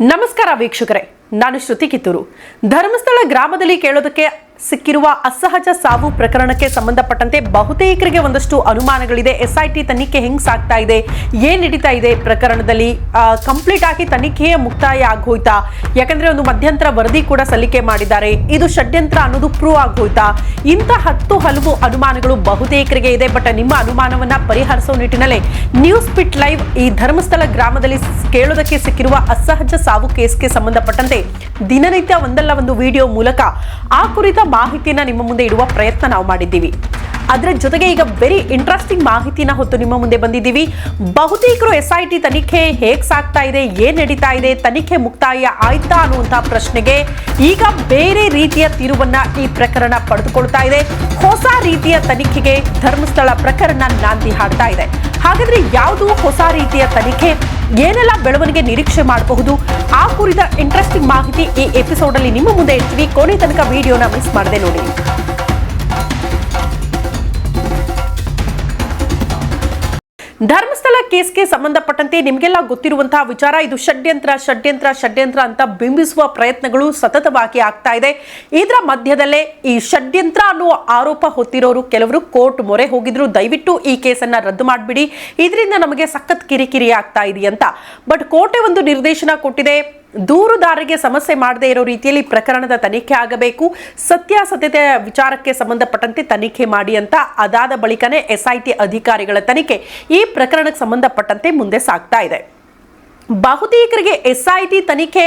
ನಮಸ್ಕಾರ ವೀಕ್ಷಕರೇ ನಾನು ಶ್ರುತಿ ಕಿತ್ತೂರು. ಧರ್ಮಸ್ಥಳ ಗ್ರಾಮದಲ್ಲಿ ಕೇಳೋದಕ್ಕೆ ಸಿಕ್ಕಿರುವ ಅಸಹಜ ಸಾವು ಪ್ರಕರಣಕ್ಕೆ ಸಂಬಂಧಪಟ್ಟಂತೆ ಬಹುತೇಕರಿಗೆ ಒಂದಷ್ಟು ಅನುಮಾನಗಳಿದೆ. ಎಸ್ಐಟಿ ತನಿಖೆ ಹೆಂಗ್ ಸಾಗ್ತಾ ಇದೆ? ಏನ್ ನಡೀತಾ ಇದೆ ಪ್ರಕರಣದಲ್ಲಿ? ಕಂಪ್ಲೀಟ್ ಆಗಿ ತನಿಖೆಯ ಮುಕ್ತಾಯ ಆಗೋಯ್ತಾ? ಯಾಕಂದ್ರೆ ಒಂದು ಮಧ್ಯಂತರ ವರದಿ ಕೂಡ ಸಲ್ಲಿಕೆ ಮಾಡಿದ್ದಾರೆ. ಇದು ಷಡ್ಯಂತ್ರ ಅನ್ನೋದು ಪ್ರೂವ್ ಆಗೋಯ್ತಾ? ಇಂಥ ಹತ್ತು ಹಲವು ಅನುಮಾನಗಳು ಬಹುತೇಕರಿಗೆ ಇದೆ ಬಟ್ ನಿಮ್ಮ ಅನುಮಾನವನ್ನ ಪರಿಹರಿಸೋ ನಿಟ್ಟಿನಲ್ಲಿ ನ್ಯೂಸ್ ಪಿಟ್ ಲೈವ್ ಈ ಧರ್ಮಸ್ಥಳ ಗ್ರಾಮದಲ್ಲಿ ಕೇಳೋದಕ್ಕೆ ಸಿಕ್ಕಿರುವ ಅಸಹಜ ಸಾವು ಕೇಸ್ಗೆ ಸಂಬಂಧಪಟ್ಟಂತೆ ದಿನನಿತ್ಯ ಒಂದಲ್ಲ ಒಂದು ವಿಡಿಯೋ ಮೂಲಕ ಆ ಕುರಿತ ಮಾಹಿತಿಯನ್ನ ನಿಮ್ಮ ಮುಂದೆ ಇಡುವ ಪ್ರಯತ್ನ ನಾವು ಮಾಡಿದ್ದೀವಿ. ಅದರ ಜೊತೆಗೆ ಈಗ ವೆರಿ ಇಂಟ್ರೆಸ್ಟಿಂಗ್ ಮಾಹಿತಿನ ಹೊತ್ತು ನಿಮ್ಮ ಮುಂದೆ ಬಂದಿದ್ದೀವಿ. ಬಹುತೇಕರು ಎಸ್ ಐ ಟಿ ತನಿಖೆ ಹೇಗೆ ಸಾಗ್ತಾ ಇದೆ, ಏನ್ ನಡೀತಾ ಇದೆ, ತನಿಖೆ ಮುಕ್ತಾಯ ಆಯ್ತಾ ಅನ್ನುವಂತಹ ಪ್ರಶ್ನೆಗೆ ಈಗ ಬೇರೆ ರೀತಿಯ ತಿರುವನ್ನ ಈ ಪ್ರಕರಣ ಪಡೆದುಕೊಳ್ತಾ ಇದೆ. ಹೊಸ ರೀತಿಯ ತನಿಖೆಗೆ ಧರ್ಮಸ್ಥಳ ಪ್ರಕರಣ ನಾಂದಿ ಹಾಡ್ತಾ ಇದೆ. ಹಾಗಾದ್ರೆ ಯಾವುದು ಹೊಸ ರೀತಿಯ ತನಿಖೆ? ಏನೆಲ್ಲ ಬೆಳವಣಿಗೆ ನಿರೀಕ್ಷೆ ಮಾಡಬಹುದು? ಆ ಕುರಿತ ಇಂಟ್ರೆಸ್ಟಿಂಗ್ ಮಾಹಿತಿ ಈ ಎಪಿಸೋಡ್ ಅಲ್ಲಿ ನಿಮ್ಮ ಮುಂದೆ ಇರ್ತೀವಿ. ಕೊನೆ ತನಕ ವಿಡಿಯೋನ ಮಿಸ್ ಮಾಡದೆ ನೋಡಿ. ಕೇಸ್ಗೆ ಸಂಬಂಧಪಟ್ಟಂತೆ ನಿಮಗೆಲ್ಲ ಗೊತ್ತಿರುವಂತಹ ವಿಚಾರ. ಇದು ಷಡ್ಯಂತ್ರ ಷಡ್ಯಂತ್ರ ಷಡ್ಯಂತ್ರ ಅಂತ ಬಿಂಬಿಸುವ ಪ್ರಯತ್ನಗಳು ಸತತವಾಗಿ ಆಗ್ತಾ ಇದೆ. ಇದರ ಮಧ್ಯದಲ್ಲೇ ಈ ಷಡ್ಯಂತ್ರ ಅನ್ನುವ ಆರೋಪ ಹೊತ್ತಿರೋರು ಕೆಲವರು ಕೋರ್ಟ್ ಮೊರೆ ಹೋಗಿದ್ರು. ದಯವಿಟ್ಟು ಈ ಕೇಸನ್ನ ರದ್ದು ಮಾಡಿಬಿಡಿ. ಇದರಿಂದ ನಮಗೆ ಸಖತ್ ಕಿರಿಕಿರಿ ಆಗ್ತಾ ಇದೆ ಅಂತ ಬಟ್ ಕೋರ್ಟೆ ಒಂದು ನಿರ್ದೇಶನ ಕೊಟ್ಟಿದೆ. ದೂರುದಾರರಿಗೆ ಸಮಸ್ಯೆ ಮಾಡದೇ ಇರೋ ರೀತಿಯಲ್ಲಿ ಪ್ರಕರಣದ ತನಿಖೆ ಆಗಬೇಕು. ಸತ್ಯಾಸತ್ಯತೆ ವಿಚಾರಕ್ಕೆ ಸಂಬಂಧಪಟ್ಟಂತೆ ತನಿಖೆ ಮಾಡಿ ಅಂತ ಅದಾದ ಬಳಿಕನೇ ಎಸ್ಐಟಿ ಅಧಿಕಾರಿಗಳ ತನಿಖೆ ಈ ಪ್ರಕರಣಕ್ಕೆ ಸಂಬಂಧಪಟ್ಟಂತೆ ಮುಂದೆ ಸಾಗ್ತಾ ಇದೆ. ಬಹುತೇಕರಿಗೆ ಎಸ್ ಐ ಟಿ ತನಿಖೆ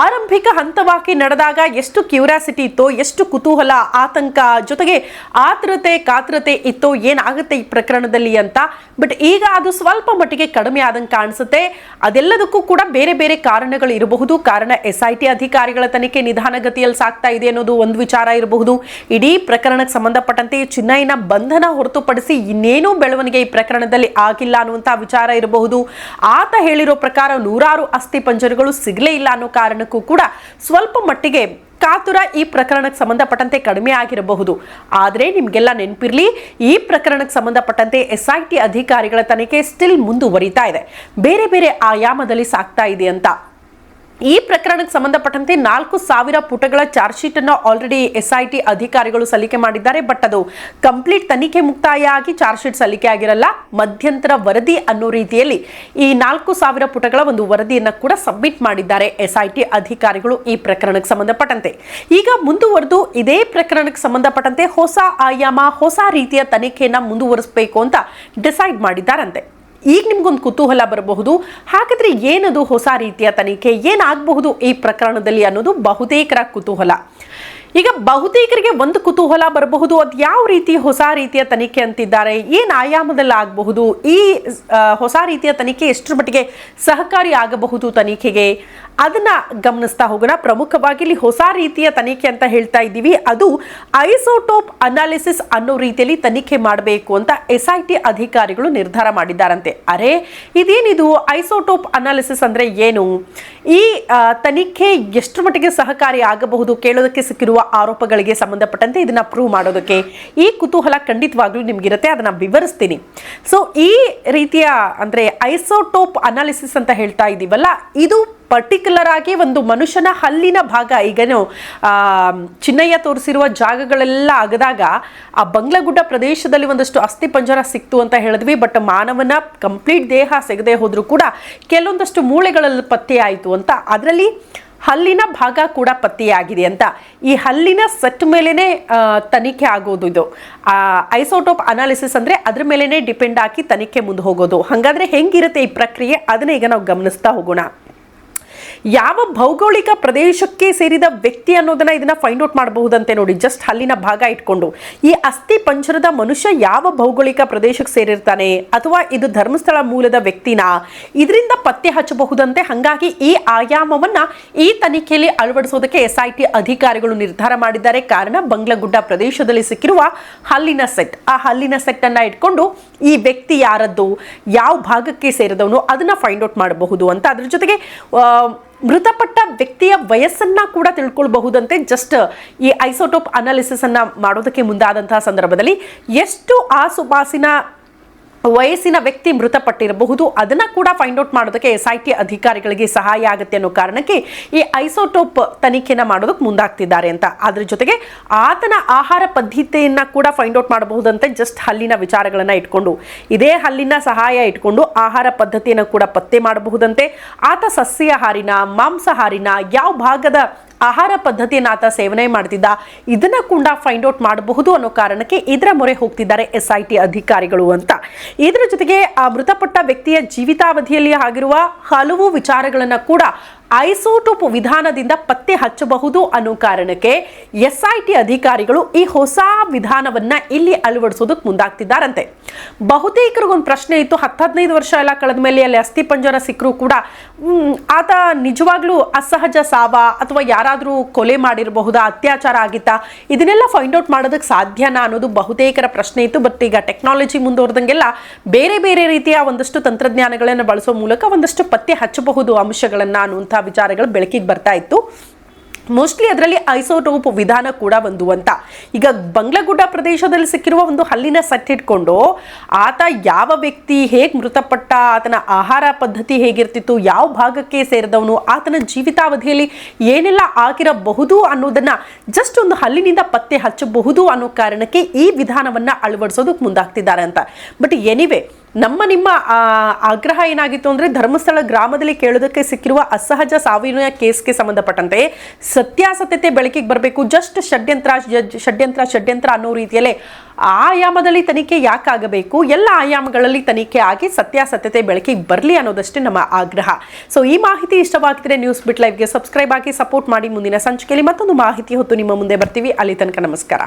ಆರಂಭಿಕ ಹಂತವಾಗಿ ನಡೆದಾಗ ಎಷ್ಟು ಕ್ಯೂರಿಯಾಸಿಟಿ ಇತ್ತೋ, ಎಷ್ಟು ಕುತೂಹಲ, ಆತಂಕ, ಜೊತೆಗೆ ಆತುರತೆ, ಕಾತುರತೆ ಇತ್ತೋ, ಏನಾಗುತ್ತೆ ಈ ಪ್ರಕರಣದಲ್ಲಿ ಅಂತ. ಬಟ್ ಈಗ ಅದು ಸ್ವಲ್ಪ ಮಟ್ಟಿಗೆ ಕಡಿಮೆ ಆದಂಗೆ ಕಾಣಿಸುತ್ತೆ. ಅದೆಲ್ಲದಕ್ಕೂ ಕೂಡ ಬೇರೆ ಬೇರೆ ಕಾರಣಗಳು ಇರಬಹುದು. ಕಾರಣ ಎಸ್ ಐ ಟಿ ಅಧಿಕಾರಿಗಳ ತನಿಖೆ ನಿಧಾನಗತಿಯಲ್ಲಿ ಸಾಗ್ತಾ ಇದೆ ಅನ್ನೋದು ಒಂದು ವಿಚಾರ ಇರಬಹುದು. ಇಡೀ ಪ್ರಕರಣಕ್ಕೆ ಸಂಬಂಧಪಟ್ಟಂತೆ ಚಿನ್ನೈನ ಬಂಧನ ಹೊರತುಪಡಿಸಿ ಇನ್ನೇನೂ ಬೆಳವಣಿಗೆ ಈ ಪ್ರಕರಣದಲ್ಲಿ ಆಗಿಲ್ಲ ಅನ್ನುವಂಥ ವಿಚಾರ ಇರಬಹುದು. ಆತ ಹೇಳಿರೋ ಪ್ರಕಾರ ನೂರಾರು ಅಸ್ಥಿ ಪಂಜರಗಳು ಸಿಗಲೇ ಇಲ್ಲ ಅನ್ನೋ ಕಾರಣಕ್ಕೂ ಕೂಡ ಸ್ವಲ್ಪ ಮಟ್ಟಿಗೆ ಕಾತುರ ಈ ಪ್ರಕರಣಕ್ಕೆ ಸಂಬಂಧಪಟ್ಟಂತೆ ಕಡಿಮೆ ಆಗಿರಬಹುದು. ಆದರೆ ನಿಮಗೆಲ್ಲ ನೆನಪಿರಲಿ, ಈ ಪ್ರಕರಣಕ್ಕೆ ಸಂಬಂಧಪಟ್ಟಂತೆ ಎಸ್ ಐ ಟಿ ಅಧಿಕಾರಿಗಳ ತನಿಖೆ ಸ್ಟಿಲ್ ಮುಂದುವರಿತಾ ಇದೆ. ಬೇರೆ ಬೇರೆ ಆಯಾಮದಲ್ಲಿ ಸಾಗ್ತಾ ಇದೆ ಅಂತ. ಈ ಪ್ರಕರಣಕ್ಕೆ ಸಂಬಂಧಪಟ್ಟಂತೆ ನಾಲ್ಕು ಸಾವಿರ ಪುಟಗಳ ಚಾರ್ಜ್ ಶೀಟ್ ಅನ್ನು ಆಲ್ರೆಡಿ ಎಸ್ ಐ ಟಿ ಅಧಿಕಾರಿಗಳು ಸಲ್ಲಿಕೆ ಮಾಡಿದ್ದಾರೆ. ಬಟ್ ಅದು ಕಂಪ್ಲೀಟ್ ತನಿಖೆ ಮುಕ್ತಾಯ ಆಗಿ ಚಾರ್ಜ್ ಶೀಟ್ ಸಲ್ಲಿಕೆ ಆಗಿರಲ್ಲ. ಮಧ್ಯಂತರ ವರದಿ ಅನ್ನೋ ರೀತಿಯಲ್ಲಿ ಈ ನಾಲ್ಕು ಸಾವಿರ ಪುಟಗಳ ಒಂದು ವರದಿಯನ್ನು ಕೂಡ ಸಬ್ಮಿಟ್ ಮಾಡಿದ್ದಾರೆ ಎಸ್ ಐ ಟಿ ಅಧಿಕಾರಿಗಳು ಈ ಪ್ರಕರಣಕ್ಕೆ ಸಂಬಂಧಪಟ್ಟಂತೆ. ಈಗ ಮುಂದುವರೆದು ಇದೇ ಪ್ರಕರಣಕ್ಕೆ ಸಂಬಂಧಪಟ್ಟಂತೆ ಹೊಸ ಆಯಾಮ, ಹೊಸ ರೀತಿಯ ತನಿಖೆಯನ್ನು ಮುಂದುವರಿಸಬೇಕು ಅಂತ ಡಿಸೈಡ್ ಮಾಡಿದ್ದಾರಂತೆ. ಈಗ ನಿಮ್ಗೊಂದು ಕುತೂಹಲ ಬರಬಹುದು. ಹಾಗಾದ್ರೆ ಏನದು ಹೊಸ ರೀತಿಯ ತನಿಖೆ? ಏನಾಗಬಹುದು ಈ ಪ್ರಕರಣದಲ್ಲಿ ಅನ್ನೋದು ಬಹುತೇಕರ ಕುತೂಹಲ. ಈಗ ಬಹುತೇಕರಿಗೆ ಒಂದು ಕುತೂಹಲ ಬರಬಹುದು. ಅದು ಯಾವ ರೀತಿ ಹೊಸ ರೀತಿಯ ತನಿಖೆ ಅಂತಿದ್ದಾರೆ? ಏನು ಆಯಾಮದಲ್ಲಿ ಆಗಬಹುದು? ಈ ಹೊಸ ರೀತಿಯ ತನಿಖೆ ಎಷ್ಟರ ಮಟ್ಟಿಗೆ ಸಹಕಾರಿ ಆಗಬಹುದು ತನಿಖೆಗೆ? ಅದನ್ನ ಗಮನಿಸ್ತಾ ಹೋಗೋಣ. ಪ್ರಮುಖವಾಗಿ ಇಲ್ಲಿ ಹೊಸ ರೀತಿಯ ತನಿಖೆ ಅಂತ ಹೇಳ್ತಾ ಇದ್ದೀವಿ. ಅದು ಐಸೋಟೋಪ್ ಅನಾಲಿಸಿಸ್ ಅನ್ನೋ ರೀತಿಯಲ್ಲಿ ತನಿಖೆ ಮಾಡಬೇಕು ಅಂತ ಎಸ್ ಐ ಟಿ ಅಧಿಕಾರಿಗಳು ನಿರ್ಧಾರ ಮಾಡಿದ್ದಾರಂತೆ. ಅರೆ, ಇದೇನಿದು? ಐಸೋಟೋಪ್ ಅನಾಲಿಸಿಸ್ ಅಂದ್ರೆ ಏನು? ಈ ತನಿಖೆ ಎಷ್ಟರ ಮಟ್ಟಿಗೆ ಸಹಕಾರಿ ಆಗಬಹುದು ಕೇಳೋದಕ್ಕೆ ಸಿಕ್ಕಿರುವ ಆರೋಪಗಳಿಗೆ ಸಂಬಂಧಪಟ್ಟಂತೆ ಇದನ್ನ ಪ್ರೂವ್ ಮಾಡೋದಕ್ಕೆ ಈ ಕುತೂಹಲ ಖಂಡಿತವಾಗ್ಲೂ ನಿಮ್ಗಿರುತ್ತೆ, ಅದನ್ನ ವಿವರಿಸ್ತೀನಿ. ಸೊ ಈ ರೀತಿಯ ಅಂದ್ರೆ ಐಸೋಟೋಪ್ ಅನಾಲಿಸಿಸ್ ಅಂತ ಹೇಳ್ತಾ ಇದ್ದೀವಲ್ಲ ಇದು ಪರ್ಟಿಕ್ಯುಲರ್ ಆಗಿ ಒಂದು ಮನುಷ್ಯನ ಹಲ್ಲಿನ ಭಾಗ. ಈಗೇನು ಚಿನ್ನಯ್ಯ ತೋರಿಸಿರುವ ಜಾಗಗಳೆಲ್ಲ ಅಗದಾಗ ಆ ಬಂಗ್ಲಗುಡ್ಡ ಪ್ರದೇಶದಲ್ಲಿ ಒಂದಷ್ಟು ಅಸ್ಥಿ ಪಂಜರ ಸಿಕ್ತು ಅಂತ ಹೇಳಿದ್ವಿ. ಬಟ್ ಮಾನವನ ಕಂಪ್ಲೀಟ್ ದೇಹ ಸಿಗದೆ ಹೋದರೂ ಕೂಡ ಕೆಲವೊಂದಷ್ಟು ಮೂಳೆಗಳಲ್ಲಿ ಪತ್ತೆ ಆಯಿತು ಅಂತ. ಅದರಲ್ಲಿ ಹಲ್ಲಿನ ಭಾಗ ಕೂಡ ಪತ್ತೆಯಾಗಿದೆ ಅಂತ. ಈ ಹಲ್ಲಿನ ಸೆಟ್ ಮೇಲೇ ತನಿಖೆ ಆಗೋದು ಇದು. ಐಸೋಟೋಪ್ ಅನಾಲಿಸಿಸ್ ಅಂದ್ರೆ ಅದ್ರ ಮೇಲೇ ಡಿಪೆಂಡ್ ಹಾಕಿ ತನಿಖೆ ಮುಂದೆ ಹೋಗೋದು. ಹಾಗಾದ್ರೆ ಹೆಂಗಿರುತ್ತೆ ಈ ಪ್ರಕ್ರಿಯೆ? ಅದನ್ನ ಈಗ ನಾವು ಗಮನಿಸ್ತಾ ಹೋಗೋಣ. ಯಾವ ಭೌಗೋಳಿಕ ಪ್ರದೇಶಕ್ಕೆ ಸೇರಿದ ವ್ಯಕ್ತಿ ಅನ್ನೋದನ್ನ ಇದನ್ನ ಫೈಂಡ್ ಔಟ್ ಮಾಡಬಹುದಂತೆ ನೋಡಿ. ಜಸ್ಟ್ ಹಲ್ಲಿನ ಭಾಗ ಇಟ್ಕೊಂಡು. ಈ ಅಸ್ಥಿ ಪಂಜರದ ಮನುಷ್ಯ ಯಾವ ಭೌಗೋಳಿಕ ಪ್ರದೇಶಕ್ಕೆ ಸೇರಿರ್ತಾನೆ? ಅಥವಾ ಇದು ಧರ್ಮಸ್ಥಳ ಮೂಲದ ವ್ಯಕ್ತಿನ? ಇದರಿಂದ ಪತ್ತೆ ಹಚ್ಚಬಹುದಂತೆ. ಹಂಗಾಗಿ ಈ ಆಯಾಮವನ್ನ ಈ ತನಿಖೆಯಲ್ಲಿ ಅಳವಡಿಸೋದಕ್ಕೆ ಎಸ್ ಐ ಟಿ ಅಧಿಕಾರಿಗಳು ನಿರ್ಧಾರ ಮಾಡಿದ್ದಾರೆ. ಕಾರಣ ಬಂಗ್ಲಗುಡ್ಡ ಪ್ರದೇಶದಲ್ಲಿ ಸಿಕ್ಕಿರುವ ಹಲ್ಲಿನ ಸೆಟ್. ಆ ಹಲ್ಲಿನ ಸೆಟ್ ಅನ್ನ ಇಟ್ಕೊಂಡು ಈ ವ್ಯಕ್ತಿ ಯಾರದ್ದು? ಯಾವ ಭಾಗಕ್ಕೆ ಸೇರಿದವನು? ಅದನ್ನ ಫೈಂಡ್ ಔಟ್ ಮಾಡಬಹುದು ಅಂತ. ಅದ್ರ ಜೊತೆಗೆ ಮೃತಪಟ್ಟ ವ್ಯಕ್ತಿಯ ವಯಸ್ಸನ್ನ ಕೂಡ ತಿಳ್ಕೊಳ್ಬಹುದಂತೆ ಜಸ್ಟ್ ಈ ಐಸೋಟೋಪ್ ಅನಾಲಿಸಿಸ್ ಅನ್ನ ಮಾಡೋದಕ್ಕೆ ಮುಂದಾದಂತಹ ಸಂದರ್ಭದಲ್ಲಿ ಎಷ್ಟು ಆಸುಪಾಸಿನ ವಯಸ್ಸಿನ ವ್ಯಕ್ತಿ ಮೃತಪಟ್ಟಿರಬಹುದು. ಅದನ್ನು ಕೂಡ ಫೈಂಡ್ ಔಟ್ ಮಾಡೋದಕ್ಕೆ ಎಸ್ ಐ ಟಿ ಅಧಿಕಾರಿಗಳಿಗೆ ಸಹಾಯ ಆಗುತ್ತೆ ಅನ್ನೋ ಕಾರಣಕ್ಕೆ ಈ ಐಸೋಟೋಪ್ ತನಿಖೆಯನ್ನು ಮಾಡೋದಕ್ಕೆ ಮುಂದಾಗ್ತಿದ್ದಾರೆ ಅಂತ. ಅದ್ರ ಜೊತೆಗೆ ಆತನ ಆಹಾರ ಪದ್ಧತಿಯನ್ನು ಕೂಡ ಫೈಂಡ್ ಔಟ್ ಮಾಡಬಹುದಂತೆ ಜಸ್ಟ್ ಹಲ್ಲಿನ ವಿಚಾರಗಳನ್ನು ಇಟ್ಕೊಂಡು. ಇದೇ ಹಲ್ಲಿನ ಸಹಾಯ ಇಟ್ಕೊಂಡು ಆಹಾರ ಪದ್ಧತಿಯನ್ನು ಕೂಡ ಪತ್ತೆ ಮಾಡಬಹುದಂತೆ. ಆತ ಸಸ್ಯಾಹಾರಿನ ಮಾಂಸಾಹಾರಿನ ಯಾವ ಭಾಗದ ಆಹಾರ ಪದ್ಧತಿಯನ್ನು ಆತ ಸೇವನೆ ಮಾಡ್ತಿದ್ದ, ಇದನ್ನು ಕೂಡ ಫೈಂಡ್ ಔಟ್ ಮಾಡಬಹುದು ಅನ್ನೋ ಕಾರಣಕ್ಕೆ ಇದರ ಮೊರೆ ಹೋಗ್ತಿದ್ದಾರೆ ಎಸ್ ಐ ಟಿ ಅಧಿಕಾರಿಗಳು ಅಂತ. ಇದರ ಜೊತೆಗೆ ಆ ಮೃತಪಟ್ಟ ವ್ಯಕ್ತಿಯ ಜೀವಿತಾವಧಿಯಲ್ಲಿ ಆಗಿರುವ ಹಲವು ವಿಚಾರಗಳನ್ನು ಕೂಡ ಐಸೋಟೋಪ್ ವಿಧಾನದಿಂದ ಪತ್ತೆ ಹಚ್ಚಬಹುದು ಅನ್ನೋ ಕಾರಣಕ್ಕೆ ಎಸ್ ಐ ಟಿ ಅಧಿಕಾರಿಗಳು ಈ ಹೊಸ ವಿಧಾನವನ್ನ ಇಲ್ಲಿ ಅಳವಡಿಸೋದಕ್ಕೆ ಮುಂದಾಗ್ತಿದ್ದಾರಂತೆ. ಬಹುತೇಕರಿಗೊಂದು ಪ್ರಶ್ನೆ ಇತ್ತು ಹದಿನೈದು ವರ್ಷ ಎಲ್ಲ ಕಳೆದ ಮೇಲೆ ಅಲ್ಲಿ ಅಸ್ಥಿ ಪಂಜರ ಸಿಕ್ಕರೂ ಕೂಡ ಆತ ನಿಜವಾಗ್ಲೂ ಅಸಹಜ ಸಾವ ಅಥವಾ ಯಾರಾದರೂ ಕೊಲೆ ಮಾಡಿರಬಹುದಾ, ಅತ್ಯಾಚಾರ ಆಗಿತ್ತಾ? ಇದನ್ನೆಲ್ಲ ಫೈಂಡ್ ಔಟ್ ಮಾಡೋದಕ್ಕೆ ಸಾಧ್ಯನಾ ಅನ್ನೋದು ಬಹುತೇಕರ ಪ್ರಶ್ನೆ ಇತ್ತು. ಬಟ್ ಈಗ ಟೆಕ್ನಾಲಜಿ ಮುಂದುವರೆದಂಗೆಲ್ಲ ಬೇರೆ ಬೇರೆ ರೀತಿಯ ಒಂದಷ್ಟು ತಂತ್ರಜ್ಞಾನಗಳನ್ನು ಬಳಸೋ ಮೂಲಕ ಒಂದಷ್ಟು ಪತ್ತೆ ಹಚ್ಚಬಹುದು ಅಂಶಗಳನ್ನ ಅನ್ನುವಂಥ ವಿಚಾರಗಳು ಬೆಳಕಿಗೆ ಬರ್ತಾ ಇತ್ತು. ಮೋಸ್ಟ್ಲಿ ಅದರಲ್ಲಿ ಐಸೋಟೋಪ್ ವಿಧಾನ ಕೂಡ ಒಂದು ಅಂತ. ಈಗ ಬಂಗ್ಲಗುಡ್ಡ ಪ್ರದೇಶದಲ್ಲಿ ಸಿಕ್ಕಿರುವ ಒಂದು ಹಲ್ಲಿನ ಸಟ್ಟಿಟ್ಕೊಂಡು ಆತ ಯಾವ ವ್ಯಕ್ತಿ, ಹೇಗೆ ಮೃತಪಟ್ಟ, ಆತನ ಆಹಾರ ಪದ್ಧತಿ ಹೇಗಿರ್ತಿತ್ತು, ಯಾವ ಭಾಗಕ್ಕೆ ಸೇರಿದವನು, ಆತನ ಜೀವಿತಾವಧಿಯಲ್ಲಿ ಏನೆಲ್ಲ ಆಗಿರಬಹುದು ಅನ್ನೋದನ್ನ ಜಸ್ಟ್ ಒಂದು ಹಲ್ಲಿನಿಂದ ಪತ್ತೆ ಹಚ್ಚಬಹುದು ಅನ್ನೋ ಕಾರಣಕ್ಕೆ ಈ ವಿಧಾನವನ್ನ ಅಳವಡಿಸೋದಕ್ಕೆ ಮುಂದಾಗ್ತಿದ್ದಾರೆ ಅಂತ. ಬಟ್ ಎನಿವೆ ನಮ್ಮ ನಿಮ್ಮ ಆಗ್ರಹ ಏನಾಗಿತ್ತು ಅಂದ್ರೆ ಧರ್ಮಸ್ಥಳ ಗ್ರಾಮದಲ್ಲಿ ಕೇಳೋದಕ್ಕೆ ಸಿಕ್ಕಿರುವ ಅಸಹಜ ಸಾವಿನ ಕೇಸ್ಗೆ ಸಂಬಂಧಪಟ್ಟಂತೆ ಸತ್ಯಾಸತ್ಯತೆ ಬೆಳಕಿಗೆ ಬರಬೇಕು ಜಸ್ಟ್ ಷಡ್ಯಂತ್ರ ಷಡ್ಯಂತ್ರ ಷಡ್ಯಂತ್ರ ಅನ್ನೋ ರೀತಿಯಲ್ಲೇ ಆಯಾಮದಲ್ಲಿ ತನಿಖೆ ಯಾಕಾಗಬೇಕು ಎಲ್ಲ ಆಯಾಮಗಳಲ್ಲಿ ತನಿಖೆ ಆಗಿ ಸತ್ಯಾಸತ್ಯತೆ ಬೆಳಕಿಗೆ ಬರಲಿ ಅನ್ನೋದಷ್ಟೇ ನಮ್ಮ ಆಗ್ರಹ. ಸೊ ಈ ಮಾಹಿತಿ ಇಷ್ಟವಾಗ್ತಿದ್ರೆ ನ್ಯೂಸ್ ಬಿಟ್ ಲೈವ್ಗೆ ಸಬ್ಸ್ಕ್ರೈಬ್ ಆಗಿ ಸಪೋರ್ಟ್ ಮಾಡಿ ಮುಂದಿನ ಸಂಚಿಕೆಯಲ್ಲಿ ಮತ್ತೊಂದು ಮಾಹಿತಿ ಹೊತ್ತು ನಿಮ್ಮ ಮುಂದೆ ಬರ್ತೀವಿ. ಅಲ್ಲಿ ತನಕ ನಮಸ್ಕಾರ.